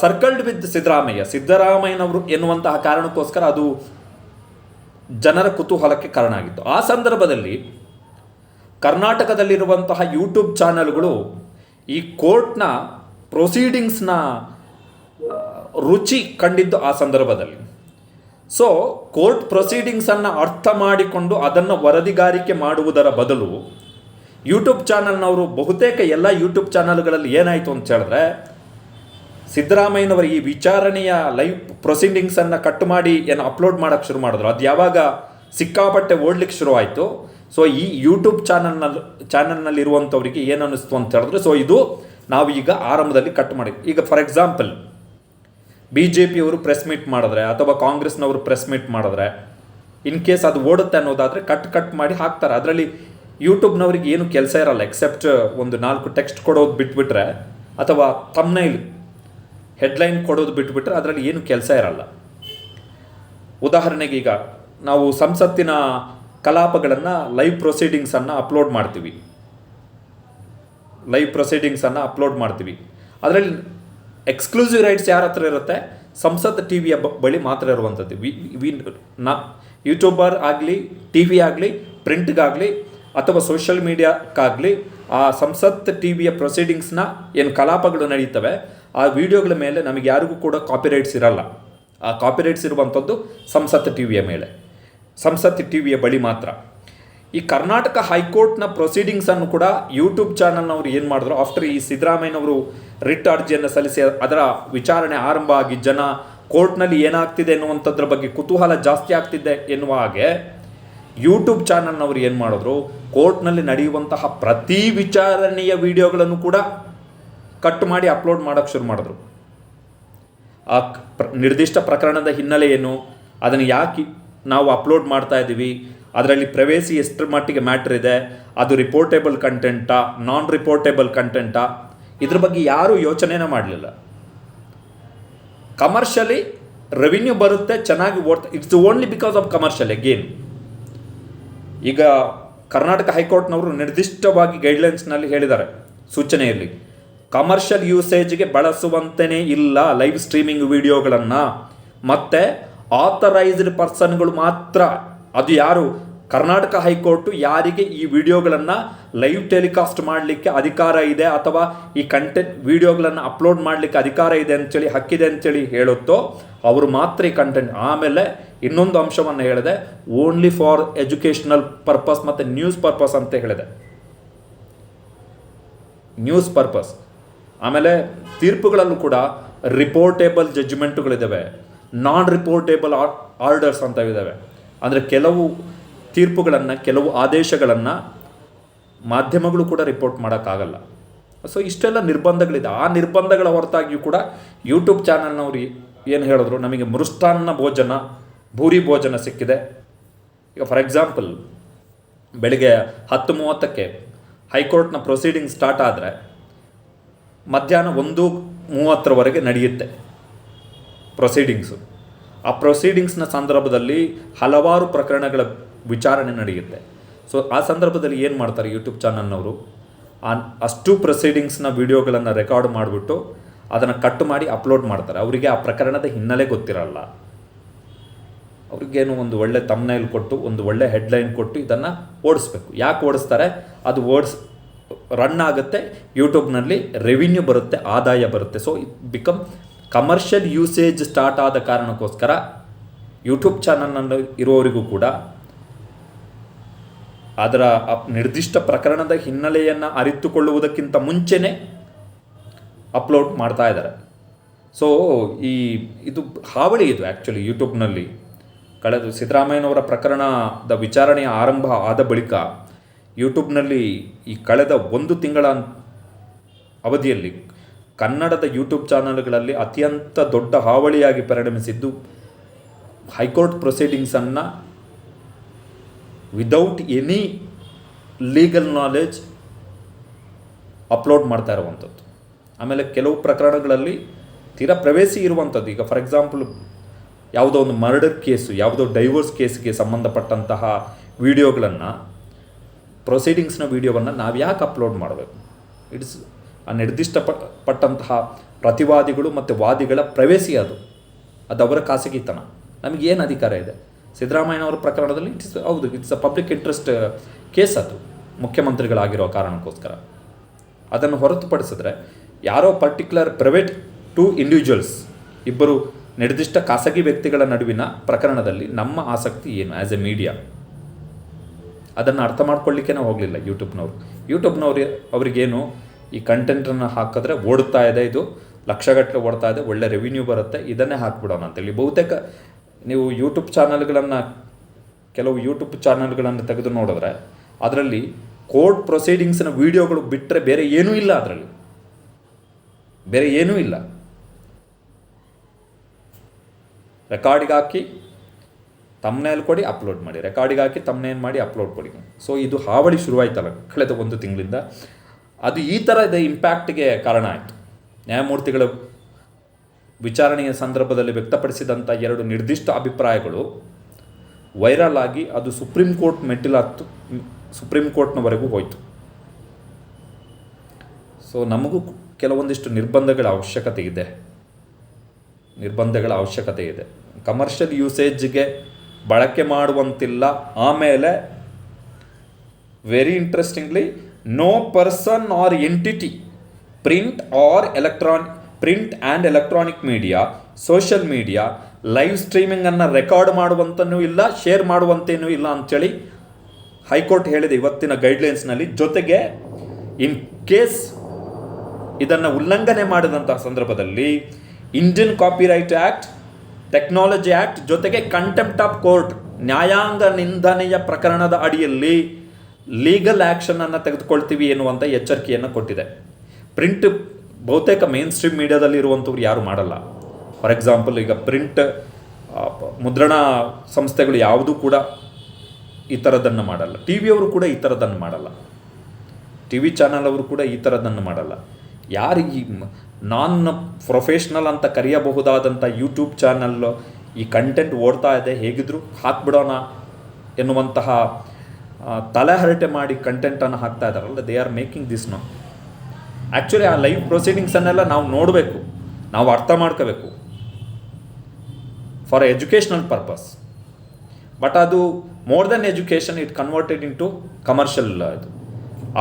circled with Siddaramaiah, ಸಿದ್ದರಾಮಯ್ಯನವರು ಎನ್ನುವಂತಹ ಕಾರಣಕ್ಕೋಸ್ಕರ ಅದು ಜನರ ಕುತೂಹಲಕ್ಕೆ ಕಾರಣ ಆಗಿತ್ತು ಆ ಸಂದರ್ಭದಲ್ಲಿ ಕರ್ನಾಟಕದಲ್ಲಿರುವಂತಹ ಯೂಟ್ಯೂಬ್ ಚಾನೆಲ್ಗಳು ಈ ಕೋರ್ಟ್ನ ಪ್ರೊಸೀಡಿಂಗ್ಸ್ನ ರುಚಿ ಕಂಡಿದ್ದು ಆ ಸಂದರ್ಭದಲ್ಲಿ. ಸೊ ಕೋರ್ಟ್ ಪ್ರೊಸೀಡಿಂಗ್ಸನ್ನು ಅರ್ಥ ಮಾಡಿಕೊಂಡು ಅದನ್ನು ವರದಿಗಾರಿಕೆ ಮಾಡುವುದರ ಬದಲು ಯೂಟ್ಯೂಬ್ ಚಾನಲ್ನವರು ಬಹುತೇಕ ಎಲ್ಲ ಯೂಟ್ಯೂಬ್ ಚಾನಲ್ಗಳಲ್ಲಿ ಏನಾಯಿತು ಅಂತ ಹೇಳಿದ್ರೆ ಸಿದ್ದರಾಮಯ್ಯನವರ ಈ ವಿಚಾರಣೆಯ ಲೈವ್ ಪ್ರೊಸೀಡಿಂಗ್ಸನ್ನು ಕಟ್ ಮಾಡಿ ಏನು ಅಪ್ಲೋಡ್ ಮಾಡೋಕ್ಕೆ ಶುರು ಮಾಡಿದ್ರು. ಅದು ಯಾವಾಗ ಸಿಕ್ಕಾಪಟ್ಟೆ ಓಡ್ಲಿಕ್ಕೆ ಶುರುವಾಯಿತು. ಸೊ ಈ ಯೂಟ್ಯೂಬ್ ಚಾನಲ್ನಲ್ಲಿ ಚಾನಲ್ನಲ್ಲಿರುವಂಥವರಿಗೆ ಏನು ಅನ್ನಿಸ್ತು ಅಂತ ಹೇಳಿದ್ರೆ ಸೊ ಇದು ನಾವು ಈಗ ಆರಂಭದಲ್ಲಿ ಕಟ್ ಮಾಡಿ ಈಗ ಫಾರ್ ಎಕ್ಸಾಂಪಲ್ ಬಿ ಜೆ ಪಿಯವರು ಪ್ರೆಸ್ ಮೀಟ್ ಮಾಡಿದ್ರೆ ಅಥವಾ ಕಾಂಗ್ರೆಸ್ನವರು ಪ್ರೆಸ್ ಮೀಟ್ ಮಾಡಿದ್ರೆ ಇನ್ ಕೇಸ್ ಅದು ಓಡುತ್ತೆ ಅನ್ನೋದಾದರೆ ಕಟ್ ಕಟ್ ಮಾಡಿ ಹಾಕ್ತಾರೆ. ಅದರಲ್ಲಿ ಯೂಟ್ಯೂಬ್ನವ್ರಿಗೆ ಏನು ಕೆಲಸ ಇರಲ್ಲ ಎಕ್ಸೆಪ್ಟ್ ಒಂದು ನಾಲ್ಕು ಟೆಕ್ಸ್ಟ್ ಕೊಡೋದು ಬಿಟ್ಬಿಟ್ರೆ, ಅಥವಾ ತಮ್ನೈಲ್ ಹೆಡ್ಲೈನ್ ಕೊಡೋದು ಬಿಟ್ಬಿಟ್ರೆ ಅದರಲ್ಲಿ ಏನು ಕೆಲಸ ಇರಲ್ಲ. ಉದಾಹರಣೆಗೆ ಈಗ ನಾವು ಸಂಸತ್ತಿನ ಕಲಾಪಗಳನ್ನು ಲೈವ್ ಪ್ರೊಸೀಡಿಂಗ್ಸನ್ನು ಅಪ್ಲೋಡ್ ಮಾಡ್ತೀವಿ. ಲೈವ್ ಪ್ರೊಸೀಡಿಂಗ್ಸನ್ನು ಅಪ್ಲೋಡ್ ಮಾಡ್ತೀವಿ. ಅದರಲ್ಲಿ ಎಕ್ಸ್ಕ್ಲೂಸಿವ್ ರೈಟ್ಸ್ ಯಾರ ಹತ್ರ ಇರುತ್ತೆ? ಸಂಸತ್ ಟಿ ವಿಯ ಬಳಿ ಮಾತ್ರ ಇರುವಂಥದ್ದು. ವಿ ವಿ ನಾ ಯೂಟ್ಯೂಬರ್ ಆಗಲಿ ಟಿ ವಿ ಆಗಲಿ ಪ್ರಿಂಟ್ಗಾಗಲಿ ಅಥವಾ ಸೋಷಿಯಲ್ ಮೀಡಿಯಾಕ್ಕಾಗಲಿ ಆ ಸಂಸತ್ ಟಿ ವಿಯ ಪ್ರೊಸೀಡಿಂಗ್ಸ್ನ ಏನು ಕಲಾಪಗಳು ನಡೀತವೆ ಆ ವಿಡಿಯೋಗಳ ಮೇಲೆ ನಮಗೆ ಯಾರಿಗೂ ಕೂಡ ಕಾಪಿರೈಟ್ಸ್ ಇರಲ್ಲ. ಆ ಕಾಪಿರೈಟ್ಸ್ ಇರುವಂಥದ್ದು ಸಂಸತ್ ಟಿ ವಿಯ ಮೇಲೆ. ಸಂಸತ್ ಟಿ ವಿಯ ಬಳಿ ಮಾತ್ರ. ಈ ಕರ್ನಾಟಕ ಹೈಕೋರ್ಟ್ನ ಪ್ರೊಸೀಡಿಂಗ್ಸನ್ನು ಕೂಡ ಯೂಟ್ಯೂಬ್ ಚಾನಲ್ನವರು ಏನು ಮಾಡಿದ್ರು? ಆಫ್ಟರ್ ಈ ಸಿದ್ದರಾಮಯ್ಯನವರು ರಿಟ್ ಅರ್ಜಿಯನ್ನು ಸಲ್ಲಿಸಿ ಅದರ ವಿಚಾರಣೆ ಆರಂಭ ಆಗಿ ಜನ ಕೋರ್ಟ್ನಲ್ಲಿ ಏನಾಗ್ತಿದೆ ಎನ್ನುವಂಥದ್ರ ಬಗ್ಗೆ ಕುತೂಹಲ ಜಾಸ್ತಿ ಆಗ್ತಿದೆ ಎನ್ನುವ ಹಾಗೆ ಯೂಟ್ಯೂಬ್ ಚಾನಲ್ನವರು ಏನು ಮಾಡಿದ್ರು? ಕೋರ್ಟ್ನಲ್ಲಿ ನಡೆಯುವಂತಹ ಪ್ರತಿ ವಿಚಾರಣೆಯ ವಿಡಿಯೋಗಳನ್ನು ಕೂಡ ಕಟ್ ಮಾಡಿ ಅಪ್ಲೋಡ್ ಮಾಡೋಕ್ಕೆ ಶುರು ಮಾಡಿದ್ರು. ಆ ನಿರ್ದಿಷ್ಟ ಪ್ರಕರಣದ ಹಿನ್ನೆಲೆ ಏನು, ಅದನ್ನು ಯಾಕೆ ನಾವು ಅಪ್ಲೋಡ್ ಮಾಡ್ತಾ ಇದ್ದೀವಿ, ಅದರಲ್ಲಿ ಪ್ರವೇಸಿ ಎಷ್ಟರ ಮಟ್ಟಿಗೆ ಮ್ಯಾಟ್ರ್ ಇದೆ, ಅದು ರಿಪೋರ್ಟೇಬಲ್ ಕಂಟೆಂಟಾ ನಾನ್ ರಿಪೋರ್ಟೇಬಲ್ ಕಂಟೆಂಟಾ ಇದ್ರ ಬಗ್ಗೆ ಯಾರೂ ಯೋಚನೆನೇ ಮಾಡಲಿಲ್ಲ. ಕಮರ್ಷಿಯಲಿ ರೆವಿನ್ಯೂ ಬರುತ್ತೆ, ಚೆನ್ನಾಗಿ ಓಡ್ತಾ it's only because of commercial again ಈಗ ಕರ್ನಾಟಕ ಹೈಕೋರ್ಟ್ನವರು ನಿರ್ದಿಷ್ಟವಾಗಿ ಗೈಡ್ಲೈನ್ಸ್ನಲ್ಲಿ ಹೇಳಿದ್ದಾರೆ, ಸೂಚನೆಯಲ್ಲಿ. ಕಮರ್ಷಿಯಲ್ ಯೂಸೇಜ್ಗೆ ಬಳಸುವಂತೆಯೇ ಇಲ್ಲ ಲೈವ್ ಸ್ಟ್ರೀಮಿಂಗ್ ವಿಡಿಯೋಗಳನ್ನು ಮತ್ತು ಆಥರೈಸ್ಡ್ ಪರ್ಸನ್ಗಳು ಮಾತ್ರ. ಅದು ಯಾರು? ಕರ್ನಾಟಕ ಹೈಕೋರ್ಟು ಯಾರಿಗೆ ಈ ವಿಡಿಯೋಗಳನ್ನು ಲೈವ್ ಟೆಲಿಕಾಸ್ಟ್ ಮಾಡಲಿಕ್ಕೆ ಅಧಿಕಾರ ಇದೆ ಅಥವಾ ಈ ಕಂಟೆಂಟ್ ವಿಡಿಯೋಗಳನ್ನು ಅಪ್ಲೋಡ್ ಮಾಡಲಿಕ್ಕೆ ಅಧಿಕಾರ ಇದೆ ಅಂತೇಳಿ, ಹಕ್ಕಿದೆ ಅಂತೇಳಿ ಹೇಳುತ್ತೋ, ಅವರು ಮಾತ್ರ ಈ ಕಂಟೆಂಟ್ ಆಮೇಲೆ ಇನ್ನೊಂದು ಅಂಶವನ್ನು ಹೇಳಿದೆ ಓನ್ಲಿ ಫಾರ್ ಎಜುಕೇಷನಲ್ ಪರ್ಪಸ್ ಮತ್ತು ನ್ಯೂಸ್ ಪರ್ಪಸ್ ಅಂತ ಹೇಳಿದೆ. ನ್ಯೂಸ್ ಪರ್ಪಸ್ ಆಮೇಲೆ ತೀರ್ಪುಗಳಲ್ಲೂ ಕೂಡ ರಿಪೋರ್ಟೇಬಲ್ ಜಜ್ಮೆಂಟುಗಳಿದ್ದಾವೆ ನಾನ್ ರಿಪೋರ್ಟೇಬಲ್ ಆರ್ಡರ್ಸ್ ಅಂತ ಇದ್ದಾವೆ ಅಂದರೆ ಕೆಲವು ತೀರ್ಪುಗಳನ್ನು, ಕೆಲವು ಆದೇಶಗಳನ್ನು ಮಾಧ್ಯಮಗಳು ಕೂಡ ರಿಪೋರ್ಟ್ ಮಾಡೋಕ್ಕಾಗಲ್ಲ. ಸೊ ಇಷ್ಟೆಲ್ಲ ನಿರ್ಬಂಧಗಳಿದೆ. ಆ ನಿರ್ಬಂಧಗಳ ಹೊರತಾಗಿಯೂ ಕೂಡ ಯೂಟ್ಯೂಬ್ ಚಾನಲ್ನವ್ರು ಏನು ಹೇಳಿದ್ರು? ನಮಗೆ ಮೃಷ್ಟಾನ್ನ ಭೋಜನ, ಭೂರಿ ಭೋಜನ ಸಿಕ್ಕಿದೆ. ಈಗ ಫಾರ್ ಎಕ್ಸಾಂಪಲ್ ಬೆಳಿಗ್ಗೆ ಹತ್ತು ಮೂವತ್ತಕ್ಕೆ ಹೈಕೋರ್ಟ್ನ ಪ್ರೊಸೀಡಿಂಗ್ ಸ್ಟಾರ್ಟ್ ಆದರೆ ಮಧ್ಯಾಹ್ನ ಒಂದು ಮೂವತ್ತರವರೆಗೆ ನಡೆಯುತ್ತೆ ಪ್ರೊಸೀಡಿಂಗ್ಸು ಆ ಪ್ರೊಸೀಡಿಂಗ್ಸ್ನ ಸಂದರ್ಭದಲ್ಲಿ ಹಲವಾರು ಪ್ರಕರಣಗಳ ವಿಚಾರಣೆ ನಡೆಯುತ್ತೆ. ಸೊ ಆ ಸಂದರ್ಭದಲ್ಲಿ ಏನು ಮಾಡ್ತಾರೆ ಯೂಟ್ಯೂಬ್ ಚಾನಲ್ನವರು ಆ ಅಷ್ಟು ಪ್ರೊಸೀಡಿಂಗ್ಸ್ನ ವಿಡಿಯೋಗಳನ್ನು ರೆಕಾರ್ಡ್ ಮಾಡಿಬಿಟ್ಟು ಅದನ್ನು ಕಟ್ ಮಾಡಿ ಅಪ್ಲೋಡ್ ಮಾಡ್ತಾರೆ. ಅವರಿಗೆ ಆ ಪ್ರಕರಣದ ಹಿನ್ನೆಲೆ ಗೊತ್ತಿರಲ್ಲ. ಅವ್ರಿಗೇನು ಒಂದು ಒಳ್ಳೆ ತಮ್ನೈಲ್ ಕೊಟ್ಟು, ಒಂದು ಒಳ್ಳೆ ಹೆಡ್ಲೈನ್ ಕೊಟ್ಟು ಇದನ್ನು ಓಡಿಸ್ಬೇಕು. ಯಾಕೆ ಓಡಿಸ್ತಾರೆ? ಅದು ಓಡಿಸ್ ರನ್ ಆಗುತ್ತೆ ಯೂಟ್ಯೂಬ್ನಲ್ಲಿ ರೆವಿನ್ಯೂ ಬರುತ್ತೆ, ಆದಾಯ ಬರುತ್ತೆ. So it become commercial usage start ಆದ ಕಾರಣಕ್ಕೋಸ್ಕರ ಯೂಟ್ಯೂಬ್ ಚಾನಲ್ನಲ್ಲಿ ಇರುವವರಿಗೂ ಕೂಡ ಅದರ ನಿರ್ದಿಷ್ಟ ಪ್ರಕರಣದ ಹಿನ್ನೆಲೆಯನ್ನು ಅರಿತುಕೊಳ್ಳುವುದಕ್ಕಿಂತ ಮುಂಚೆನೇ ಅಪ್ಲೋಡ್ ಮಾಡ್ತಾ ಇದ್ದಾರೆ. ಸೊ ಈ ಇದು ಹಾವಳಿ ಇದು ಆ್ಯಕ್ಚುಲಿ ಯೂಟ್ಯೂಬ್ನಲ್ಲಿ ಕಳೆದು ಸಿದ್ದರಾಮಯ್ಯನವರ ಪ್ರಕರಣದ ವಿಚಾರಣೆಯ ಆರಂಭ ಆದ ಬಳಿಕ ಯೂಟ್ಯೂಬ್ನಲ್ಲಿ ಈ ಕಳೆದ ಒಂದು ತಿಂಗಳ ಅವಧಿಯಲ್ಲಿ ಕನ್ನಡದ ಯೂಟ್ಯೂಬ್ ಚಾನಲ್ಗಳಲ್ಲಿ ಅತ್ಯಂತ ದೊಡ್ಡ ಹಾವಳಿಯಾಗಿ ಪರಿಣಮಿಸಿದ್ದು, high court ಪ್ರೊಸೀಡಿಂಗ್ಸನ್ನು without any legal knowledge upload ಮಾಡ್ತಾ ಇರುವಂಥದ್ದು. ಆಮೇಲೆ ಕೆಲವು ಪ್ರಕರಣಗಳಲ್ಲಿ ತೀರಾ ಪ್ರವೇಶಿ ಇರುವಂಥದ್ದು. ಈಗ ಫಾರ್ ಎಕ್ಸಾಂಪಲ್ ಯಾವುದೋ ಒಂದು ಮರ್ಡರ್ ಕೇಸು ಯಾವುದೋ ಡೈವೋರ್ಸ್ ಕೇಸ್ಗೆ ಸಂಬಂಧಪಟ್ಟಂತಹ ವಿಡಿಯೋಗಳನ್ನು ಪ್ರೊಸೀಡಿಂಗ್ಸ್ನ ವಿಡಿಯೋವನ್ನು ನಾವು ಯಾಕೆ ಅಪ್ಲೋಡ್ ಮಾಡಬೇಕು? ಇಟ್ಸ್ ಆ ನಿರ್ದಿಷ್ಟ ಪಟ್ಟಂತಹ ಪ್ರತಿವಾದಿಗಳು ಮತ್ತು ವಾದಿಗಳ ಪ್ರವೇಶಿ ಅದು. ಅದು ಅವರ ಖಾಸಗಿತನ. ನಮಗೇನು ಅಧಿಕಾರ ಇದೆ? ಸಿದ್ದರಾಮಯ್ಯನವರ ಪ್ರಕರಣದಲ್ಲಿ ಇಟ್ಸ್ ಹೌದು it's a public interest case ಅದು. ಮುಖ್ಯಮಂತ್ರಿಗಳಾಗಿರೋ ಕಾರಣಕ್ಕೋಸ್ಕರ. ಅದನ್ನು ಹೊರತುಪಡಿಸಿದ್ರೆ ಯಾರೋ ಪರ್ಟಿಕ್ಯುಲರ್ ಪ್ರೈವೇಟ್ ಟು ಇಂಡಿವಿಜುವಲ್ಸ್ ಇಬ್ಬರು ನಿರ್ದಿಷ್ಟ ಖಾಸಗಿ ವ್ಯಕ್ತಿಗಳ ನಡುವಿನ ಪ್ರಕರಣದಲ್ಲಿ ನಮ್ಮ ಆಸಕ್ತಿ ಏನು? ಆ್ಯಸ್ ಎ ಮೀಡಿಯಾ ಅದನ್ನು ಅರ್ಥ ಮಾಡ್ಕೊಳ್ಳಿಕ್ಕೆ ನಾವು ಹೋಗಲಿಲ್ಲ ಯೂಟ್ಯೂಬ್ನವರು ಯೂಟ್ಯೂಬ್ನವ್ರು ಅವರಿಗೇನು ಈ ಕಂಟೆಂಟನ್ನು ಹಾಕಿದ್ರೆ ಓಡ್ತಾ ಇದೆ ಇದು, ಲಕ್ಷಗಟ್ಟಲೆ ಓಡ್ತಾ ಇದೆ, ಒಳ್ಳೆ ರೆವಿನ್ಯೂ ಬರುತ್ತೆ, ಇದನ್ನೇ ಹಾಕ್ಬಿಡೋಣ ಅಂತೇಳಿ. ಬಹುತೇಕ ನೀವು ಯೂಟ್ಯೂಬ್ ಚಾನಲ್ಗಳನ್ನು ಕೆಲವು ಯೂಟ್ಯೂಬ್ ಚಾನಲ್ಗಳನ್ನು ತೆಗೆದು ನೋಡಿದ್ರೆ, ಅದರಲ್ಲಿ ಕೋರ್ಟ್ ಪ್ರೊಸೀಡಿಂಗ್ಸ್ನ ವೀಡಿಯೋಗಳು ಬಿಟ್ಟರೆ ಬೇರೆ ಏನೂ ಇಲ್ಲ ಅದರಲ್ಲಿ. ಬೇರೆ ಏನೂ ಇಲ್ಲ. ರೆಕಾರ್ಡಿಗೆ ಹಾಕಿ ತಮ್ಮನೇಲಿ ಕೊಡಿ ಅಪ್ಲೋಡ್ ಮಾಡಿ. ರೆಕಾರ್ಡಿಗೆ ಹಾಕಿ ತಮ್ಮನೇನು ಮಾಡಿ ಅಪ್ಲೋಡ್ ಕೊಡಿ. ಸೊ ಇದು ಹಾವಳಿ ಶುರುವಾಯ್ತಲ್ಲ, ಕಳೆದ ಒಂದು ತಿಂಗಳಿಂದ. ಅದು ಈ ಥರದ ಇಂಪ್ಯಾಕ್ಟ್ಗೆ ಕಾರಣ ಆಯಿತು. ನ್ಯಾಯಮೂರ್ತಿಗಳ ವಿಚಾರಣೆಯ ಸಂದರ್ಭದಲ್ಲಿ ವ್ಯಕ್ತಪಡಿಸಿದಂಥ ಎರಡು ನಿರ್ದಿಷ್ಟ ಅಭಿಪ್ರಾಯಗಳು ವೈರಲ್ ಆಗಿ ಅದು ಸುಪ್ರೀಂ ಕೋರ್ಟ್ ಮೆಟ್ಟಿಲತ್ತು ಸುಪ್ರೀಂ ಕೋರ್ಟ್ನವರೆಗೂ ಹೋಯಿತು. ಸೊ ನಮಗೂ ಕೆಲವೊಂದಿಷ್ಟು ನಿರ್ಬಂಧಗಳ ಅವಶ್ಯಕತೆ ಇದೆ. ನಿರ್ಬಂಧಗಳ ಅವಶ್ಯಕತೆ ಇದೆ. ಕಮರ್ಷಿಯಲ್ ಯೂಸೇಜ್ಗೆ ಬಳಕೆ ಮಾಡುವಂತಿಲ್ಲ. ಆಮೇಲೆ very interestingly no person or entity print or electronic print and electronic media social media live ಸ್ಟ್ರೀಮಿಂಗನ್ನು record ಮಾಡುವಂತನೂ ಇಲ್ಲ ಶೇರ್ ಮಾಡುವಂತೇನೂ ಇಲ್ಲ ಅಂಥೇಳಿ ಹೈಕೋರ್ಟ್ ಹೇಳಿದೆ ಇವತ್ತಿನ ಗೈಡ್ಲೈನ್ಸ್ನಲ್ಲಿ ಜೊತೆಗೆ ಇನ್ ಕೇಸ್ ಇದನ್ನು ಉಲ್ಲಂಘನೆ ಮಾಡಿದಂತಹ ಸಂದರ್ಭದಲ್ಲಿ Indian copyright act technology act ಜೊತೆಗೆ ಕಂಟೆಂಪ್ಟ್ ಆಫ್ ಕೋರ್ಟ್ ನ್ಯಾಯಾಂಗ ನಿಂದನೆಯ ಪ್ರಕರಣದ ಅಡಿಯಲ್ಲಿ ಲೀಗಲ್ ಆ್ಯಕ್ಷನನ್ನು ತೆಗೆದುಕೊಳ್ತೀವಿ ಎನ್ನುವಂಥ ಎಚ್ಚರಿಕೆಯನ್ನು ಕೊಟ್ಟಿದೆ. ಪ್ರಿಂಟ್ ಬಹುತೇಕ ಮೇನ್ ಸ್ಟ್ರೀಮ್ ಮೀಡಿಯಾದಲ್ಲಿ ಇರುವಂಥವ್ರು ಯಾರು ಮಾಡಲ್ಲ. ಫಾರ್ ಎಕ್ಸಾಂಪಲ್ ಈಗ ಪ್ರಿಂಟ್ ಮುದ್ರಣ ಸಂಸ್ಥೆಗಳು ಯಾವುದೂ ಕೂಡ ಈ ಥರದನ್ನು ಮಾಡಲ್ಲ. ಟಿ ವಿಯವರು ಕೂಡ ಈ ಥರದನ್ನು ಮಾಡಲ್ಲ. ಟಿ ವಿ ಚಾನಲ್ ಅವರು ಕೂಡ ಈ ಥರದನ್ನು ಮಾಡಲ್ಲ. ಯಾರಿಗೆ ನಾನ್ ಪ್ರೊಫೆಷ್ನಲ್ ಅಂತ ಕರೆಯಬಹುದಾದಂಥ ಯೂಟ್ಯೂಬ್ ಚಾನಲ್ ಈ ಕಂಟೆಂಟ್ ಓಡ್ತಾ ಇದೆ. ಹೇಗಿದ್ರು ಹಾಕ್ಬಿಡೋಣ ಎನ್ನುವಂತಹ ತಲೆಹರಟೆ ಮಾಡಿ ಕಂಟೆಂಟನ್ನು ಹಾಕ್ತಾ ಇದ್ದಾರಲ್ಲ they are making this no actually ಆ ಲೈವ್ ಪ್ರೊಸೀಡಿಂಗ್ಸನ್ನೆಲ್ಲ ನಾವು ನೋಡಬೇಕು. ನಾವು ಅರ್ಥ ಮಾಡ್ಕೋಬೇಕು. ಫಾರ್ ಎಜುಕೇಷ್ನಲ್ ಪರ್ಪಸ್ ಬಟ್ ಅದು more than education it converted into commercial ಇದು.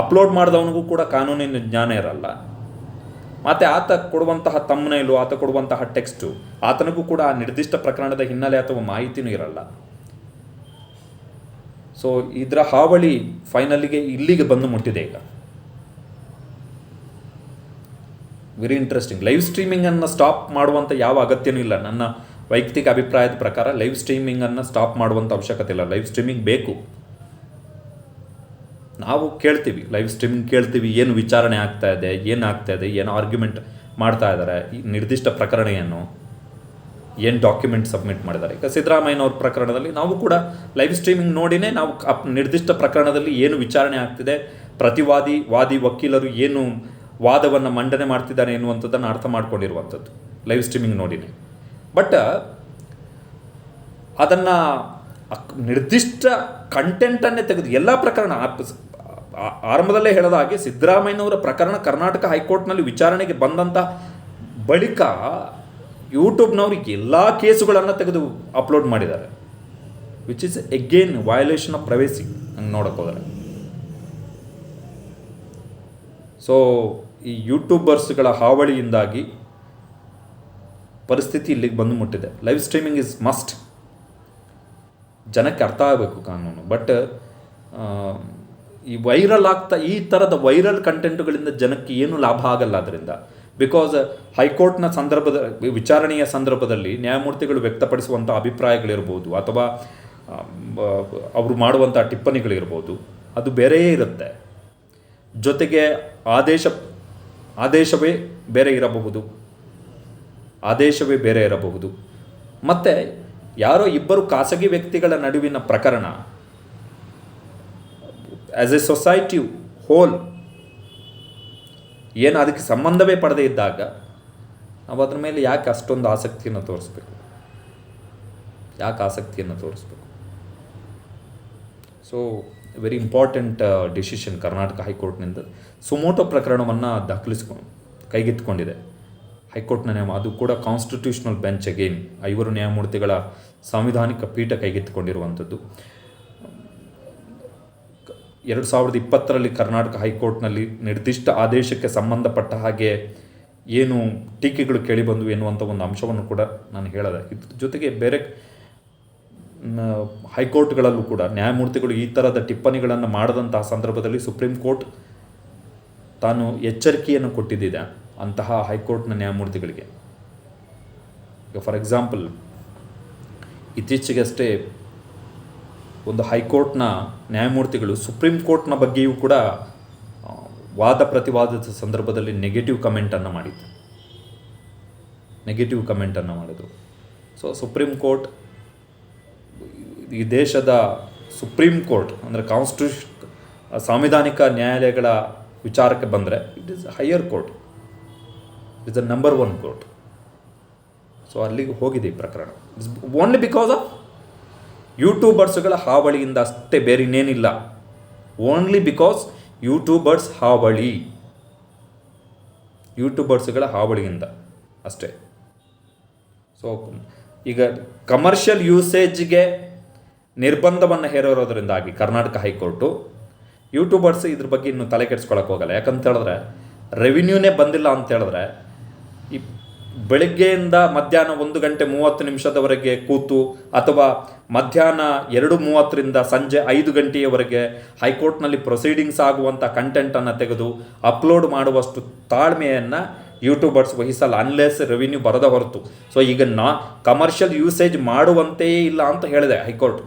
ಅಪ್ಲೋಡ್ ಮಾಡಿದವನಿಗೂ ಕೂಡ ಕಾನೂನಿನ ಜ್ಞಾನ ಇರಲ್ಲ. ಮತ್ತು ಆತ ಕೊಡುವಂತಹ ತಮ್ಮನೇಲು ಆತ ಕೊಡುವಂತಹ ಟೆಕ್ಸ್ಟು, ಆತನಿಗೂ ಕೂಡ ಆ ನಿರ್ದಿಷ್ಟ ಪ್ರಕರಣದ ಹಿನ್ನೆಲೆ ಅಥವಾ ಮಾಹಿತಿನೂ ಇರಲ್ಲ. ಸೊ ಇದರ ಹಾವಳಿ ಫೈನಲಿಗೆ ಇಲ್ಲಿಗೆ ಬಂದು ಮುಟ್ಟಿದೆ ಈಗ. ವೆರಿ ಇಂಟ್ರೆಸ್ಟಿಂಗ್ ಲೈವ್ ಸ್ಟ್ರೀಮಿಂಗನ್ನು ಸ್ಟಾಪ್ ಮಾಡುವಂಥ ಯಾವ ಅಗತ್ಯನೂ ಇಲ್ಲ. ನನ್ನ ವೈಯಕ್ತಿಕ ಅಭಿಪ್ರಾಯದ ಪ್ರಕಾರ ಲೈವ್ ಸ್ಟ್ರೀಮಿಂಗನ್ನು ಸ್ಟಾಪ್ ಮಾಡುವಂಥ ಅವಶ್ಯಕತೆ ಇಲ್ಲ. ಲೈವ್ ಸ್ಟ್ರೀಮಿಂಗ್ ಬೇಕು. ನಾವು ಕೇಳ್ತೀವಿ ಲೈವ್ ಸ್ಟ್ರೀಮಿಂಗ್ ಕೇಳ್ತೀವಿ, ಏನು ವಿಚಾರಣೆ ಆಗ್ತಾ ಇದೆ, ಏನು ಆಗ್ತಾ ಇದೆ, ಏನು ಆರ್ಗ್ಯುಮೆಂಟ್ ಮಾಡ್ತಾ ಇದ್ದಾರೆ ಈ ನಿರ್ದಿಷ್ಟ ಪ್ರಕರಣ ಏನು ಏನು ಡಾಕ್ಯುಮೆಂಟ್ ಸಬ್ಮಿಟ್ ಮಾಡಿದ್ದಾರೆ. ಈಗ ಸಿದ್ದರಾಮಯ್ಯನವ್ರ ಪ್ರಕರಣದಲ್ಲಿ ನಾವು ಕೂಡ ಲೈವ್ ಸ್ಟ್ರೀಮಿಂಗ್ ನೋಡಿನೇ ನಾವು ನಿರ್ದಿಷ್ಟ ಪ್ರಕರಣದಲ್ಲಿ ಏನು ವಿಚಾರಣೆ ಆಗ್ತಿದೆ, ಪ್ರತಿವಾದಿ, ವಾದಿ ವಕೀಲರು ಏನು ವಾದವನ್ನು ಮಂಡನೆ ಮಾಡ್ತಿದ್ದಾರೆ ಎನ್ನುವಂಥದ್ದನ್ನು ಅರ್ಥ ಮಾಡ್ಕೊಂಡಿರುವಂಥದ್ದು ಲೈವ್ ಸ್ಟ್ರೀಮಿಂಗ್ ನೋಡಿನೇ. ಬಟ್ ಅದನ್ನು ನಿರ್ದಿಷ್ಟ ಕಂಟೆಂಟನ್ನೇ ತೆಗೆದು ಎಲ್ಲ ಪ್ರಕರಣ ಆರಂಭದಲ್ಲೇ ಹೇಳದ ಹಾಗೆ ಸಿದ್ದರಾಮಯ್ಯನವರ ಪ್ರಕರಣ ಕರ್ನಾಟಕ ಹೈಕೋರ್ಟ್ನಲ್ಲಿ ವಿಚಾರಣೆಗೆ ಬಂದಂಥ ಬಳಿಕ ಯೂಟ್ಯೂಬ್ನವ್ರಿಗೆ ಎಲ್ಲ ಕೇಸುಗಳನ್ನು ತೆಗೆದು ಅಪ್ಲೋಡ್ ಮಾಡಿದ್ದಾರೆ. Which is again violation of privacy ಹಂಗೆ ನೋಡಕ್ಕೆ ಹೋದರೆ. ಸೊ ಈ ಯೂಟ್ಯೂಬರ್ಸ್ಗಳ ಹಾವಳಿಯಿಂದಾಗಿ ಪರಿಸ್ಥಿತಿ ಇಲ್ಲಿಗೆ ಬಂದು ಮುಟ್ಟಿದೆ. ಲೈವ್ ಸ್ಟ್ರೀಮಿಂಗ್ ಇಸ್ ಮಸ್ಟ್ ಜನಕ್ಕೆ ಅರ್ಥ ಆಗಬೇಕು ಕಾನೂನು. ಬಟ್ ಈ ವೈರಲ್ ಆಗ್ತಾ, ಈ ಥರದ ವೈರಲ್ ಕಂಟೆಂಟುಗಳಿಂದ ಜನಕ್ಕೆ ಏನು ಲಾಭ ಆಗಲ್ಲ ಅದರಿಂದ. ಬಿಕಾಸ್ ಹೈಕೋರ್ಟ್ನ ಸಂದರ್ಭದ, ವಿಚಾರಣೆಯ ಸಂದರ್ಭದಲ್ಲಿ ನ್ಯಾಯಮೂರ್ತಿಗಳು ವ್ಯಕ್ತಪಡಿಸುವಂಥ ಅಭಿಪ್ರಾಯಗಳಿರ್ಬೋದು, ಅಥವಾ ಅವರು ಮಾಡುವಂಥ ಟಿಪ್ಪಣಿಗಳಿರ್ಬೋದು, ಅದು ಬೇರೆಯೇ ಇರುತ್ತೆ. ಜೊತೆಗೆ ಆದೇಶ, ಆದೇಶವೇ ಬೇರೆ ಇರಬಹುದು. ಆದೇಶವೇ ಬೇರೆ ಇರಬಹುದು. ಮತ್ತು ಯಾರೋ ಇಬ್ಬರು ಖಾಸಗಿ ವ್ಯಕ್ತಿಗಳ ನಡುವಿನ ಪ್ರಕರಣ. ಆ್ಯಸ್ ಎ ಸೊಸೈಟಿ ಹೋಲ್ ಏನು ಅದಕ್ಕೆ ಸಂಬಂಧವೇ ಪಡೆದೇ ಇದ್ದಾಗ ನಾವು ಅದ್ರ ಮೇಲೆ ಯಾಕೆ ಅಷ್ಟೊಂದು ಆಸಕ್ತಿಯನ್ನು ತೋರಿಸ್ಬೇಕು? ಯಾಕೆ ಆಸಕ್ತಿಯನ್ನು ತೋರಿಸ್ಬೇಕು? So very important decision Karnataka ಹೈಕೋರ್ಟ್ನಿಂದ suo motu ಪ್ರಕರಣವನ್ನು ದಾಖಲಿಸ್ಕೊಂಡು ಕೈಗೆತ್ತಿಕೊಂಡಿದೆ. ಹೈಕೋರ್ಟ್ನ ನ್ಯಾಯ ಅದು ಕೂಡ ಕಾನ್ಸ್ಟಿಟ್ಯೂಷನಲ್ ಬೆಂಚ್ ಅಗೇನ್ ಐವರು ನ್ಯಾಯಮೂರ್ತಿಗಳ ಸಾಂವಿಧಾನಿಕ ಪೀಠ ಕೈಗೆತ್ತಿಕೊಂಡಿರುವಂಥದ್ದು. ಎರಡು ಸಾವಿರದ ಇಪ್ಪತ್ತರಲ್ಲಿ ಕರ್ನಾಟಕ ಹೈಕೋರ್ಟ್ನಲ್ಲಿ ನಿರ್ದಿಷ್ಟ ಆದೇಶಕ್ಕೆ ಸಂಬಂಧಪಟ್ಟ ಹಾಗೆ ಏನು ಟೀಕೆಗಳು ಕೇಳಿಬಂದು ಎನ್ನುವಂಥ ಒಂದು ಅಂಶವನ್ನು ಕೂಡ ನಾನು ಹೇಳಿದೆ ಇದ್ರ ಜೊತೆಗೆ ಬೇರೆ ಹೈಕೋರ್ಟ್ಗಳಲ್ಲೂ ಕೂಡ ನ್ಯಾಯಮೂರ್ತಿಗಳು ಈ ಥರದ ಟಿಪ್ಪಣಿಗಳನ್ನು ಮಾಡದಂತಹ ಸಂದರ್ಭದಲ್ಲಿ ಸುಪ್ರೀಂ ಕೋರ್ಟ್ ತಾನು ಎಚ್ಚರಿಕೆಯನ್ನು ಕೊಟ್ಟಿದ್ದಿದೆ. ಅಂತಹ ಹೈಕೋರ್ಟ್ನ ನ್ಯಾಯಮೂರ್ತಿಗಳಿಗೆ. ಈಗ ಫಾರ್ ಎಕ್ಸಾಂಪಲ್, ಇತ್ತೀಚೆಗಷ್ಟೇ ಒಂದು ಹೈಕೋರ್ಟ್ನ ನ್ಯಾಯಮೂರ್ತಿಗಳು ಸುಪ್ರೀಂ ಕೋರ್ಟ್ನ ಬಗ್ಗೆಯೂ ಕೂಡ ವಾದ ಪ್ರತಿವಾದದ ಸಂದರ್ಭದಲ್ಲಿ ನೆಗೆಟಿವ್ ಕಮೆಂಟನ್ನು ಮಾಡಿದ್ರು. ನೆಗೆಟಿವ್ ಕಮೆಂಟನ್ನು ಮಾಡಿದರು. ಸೊ ಸುಪ್ರೀಂ ಕೋರ್ಟ್, ಈ ದೇಶದ ಸುಪ್ರೀಂ ಕೋರ್ಟ್, ಅಂದರೆ ಕಾನ್ಸ್ಟಿಟ್ಯೂಷನ್ ಸಾಂವಿಧಾನಿಕ ನ್ಯಾಯಾಲಯಗಳ ವಿಚಾರಕ್ಕೆ ಬಂದರೆ it is higher court is the number one court so ಅಲ್ಲಿಗೆ ಹೋಗಿದೆ ಈ ಪ್ರಕರಣ. ಓನ್ಲಿ ಬಿಕಾಸ್ ಆಫ್ ಯೂಟ್ಯೂಬರ್ಸ್ಗಳ ಹಾವಳಿಯಿಂದ ಅಷ್ಟೇ ಬೇರೆ ಇನ್ನೇನಿಲ್ಲ. ಓನ್ಲಿ ಬಿಕಾಸ್ ಯೂಟ್ಯೂಬರ್ಸ್ ಹಾವಳಿ. ಯೂಟ್ಯೂಬರ್ಸ್ಗಳ ಹಾವಳಿಯಿಂದ ಅಷ್ಟೇ. ಸೊ ಈಗ ಕಮರ್ಷಿಯಲ್ ಯೂಸೇಜ್ಗೆ ನಿರ್ಬಂಧವನ್ನು ಹೇರಿರೋದ್ರಿಂದಾಗಿ ಕರ್ನಾಟಕ ಹೈಕೋರ್ಟು ಯೂಟ್ಯೂಬರ್ಸ್ ಇದ್ರ ಬಗ್ಗೆ ಇನ್ನು ತಲೆ ಕೆಡಿಸ್ಕೊಳಕ್ಕೆ ಹೋಗಲ್ಲ. ಯಾಕಂತ ಹೇಳಿದ್ರೆ ರೆವಿನ್ಯೂನೇ ಬಂದಿಲ್ಲ ಅಂತ ಹೇಳಿದ್ರೆ ಈ ಬೆಳಗ್ಗೆಯಿಂದ ಮಧ್ಯಾಹ್ನ ಒಂದು ಗಂಟೆ ಮೂವತ್ತು ನಿಮಿಷದವರೆಗೆ ಕೂತು ಅಥವಾ ಮಧ್ಯಾಹ್ನ ಎರಡು ಮೂವತ್ತರಿಂದ ಸಂಜೆ ಐದು ಗಂಟೆಯವರೆಗೆ ಹೈಕೋರ್ಟ್ನಲ್ಲಿ ಪ್ರೊಸೀಡಿಂಗ್ಸ್ ಆಗುವಂಥ ಕಂಟೆಂಟನ್ನು ತೆಗೆದು ಅಪ್ಲೋಡ್ ಮಾಡುವಷ್ಟು ತಾಳ್ಮೆಯನ್ನು ಯೂಟ್ಯೂಬರ್ಸ್ ವಹಿಸಲ್ಲ ಅನ್ಲೆಸ್ ರೆವಿನ್ಯೂ ಬರದ ಹೊರತು. ಸೊ ಈಗ ನಾ ಕಮರ್ಷಿಯಲ್ ಯೂಸೇಜ್ ಮಾಡುವಂತೆಯೇ ಇಲ್ಲ ಅಂತ ಹೇಳಿದೆ ಹೈಕೋರ್ಟ್.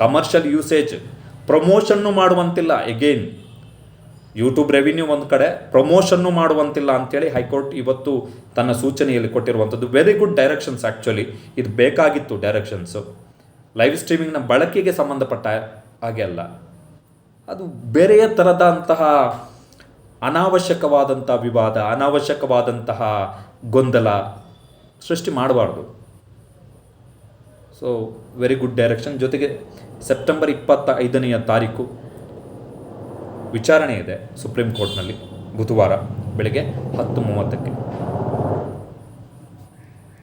ಕಮರ್ಷಿಯಲ್ ಯೂಸೇಜ್ ಪ್ರಮೋಷನ್ನು ಮಾಡುವಂತಿಲ್ಲ ಎಗೇನ್ ಯೂಟ್ಯೂಬ್ ರೆವಿನ್ಯೂ ಒಂದು ಕಡೆ ಪ್ರಮೋಷನ್ನು ಮಾಡುವಂತಿಲ್ಲ ಅಂತೇಳಿ ಹೈಕೋರ್ಟ್ ಇವತ್ತು ತನ್ನ ಸೂಚನೆಯಲ್ಲಿ ಕೊಟ್ಟಿರುವಂಥದ್ದು. ವೆರಿ ಗುಡ್ ಡೈರೆಕ್ಷನ್ಸ್ ಆ್ಯಕ್ಚುಲಿ ಇದು ಬೇಕಾಗಿತ್ತು ಡೈರೆಕ್ಷನ್ಸು ಲೈವ್ ಸ್ಟ್ರೀಮಿಂಗ್ನ ಬಳಕೆಗೆ ಸಂಬಂಧಪಟ್ಟ ಹಾಗೆ ಅಲ್ಲ. ಅದು ಬೇರೆಯ ಥರದಂತಹ ಅನಾವಶ್ಯಕವಾದಂಥ ವಿವಾದ, ಅನಾವಶ್ಯಕವಾದಂತಹ ಗೊಂದಲ ಸೃಷ್ಟಿ ಮಾಡಬಾರ್ದು. ಸೊ ವೆರಿ ಗುಡ್ ಡೈರೆಕ್ಷನ್ ಜೊತೆಗೆ ಸೆಪ್ಟೆಂಬರ್ ಇಪ್ಪತ್ತ ಐದನೆಯ ತಾರೀಕು. ವಿಚಾರಣೆ ಇದೆ ಸುಪ್ರೀಂ ಕೋರ್ಟ್ನಲ್ಲಿ ಬುಧವಾರ ಬೆಳಗ್ಗೆ ಹತ್ತು ಮೂವತ್ತಕ್ಕೆ.